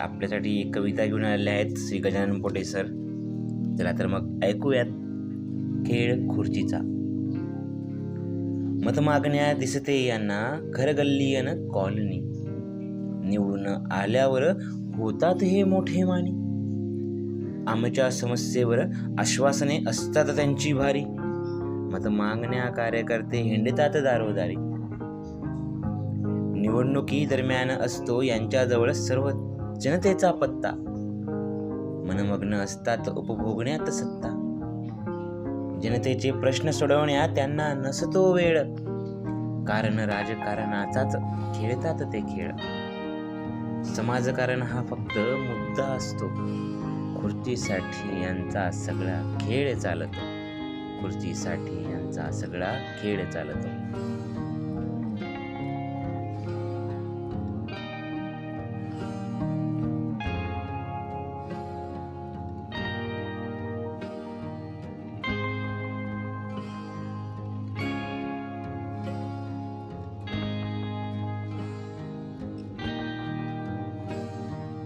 आपल्यासाठी एक कविता घेऊन आलेल्या आहेत श्री गजानन पोटे सर. चला तर मग ऐकूयात. खेळ खुर्चीचा. मतमागण्या दिसते यांना घर गल्ली अन कॉलनी. निवडून आल्यावर होतात हे मोठे मानी आमच्या समस्येवर आश्वासने असतात त्यांची भारी. मत मागण्या कार्यकर्ते हिंडतात दारोदारी. निवडणुकी दरम्यान असतो यांच्याजवळ सर्व जनतेचा पत्ता. मनमग्न असतात उपभोगण्यात सत्ता. जनतेचे प्रश्न सोडवण्यात त्यांना नसतो वेळ. कारण राजकारणाचाच खेळतात ते खेळ. समाजकारण हा फक्त मुद्दा असतो. खुर्चीसाठी यांचा सगळा खेळ चालतो. खुर्चीसाठी यांचा सगळा खेळ चालतो.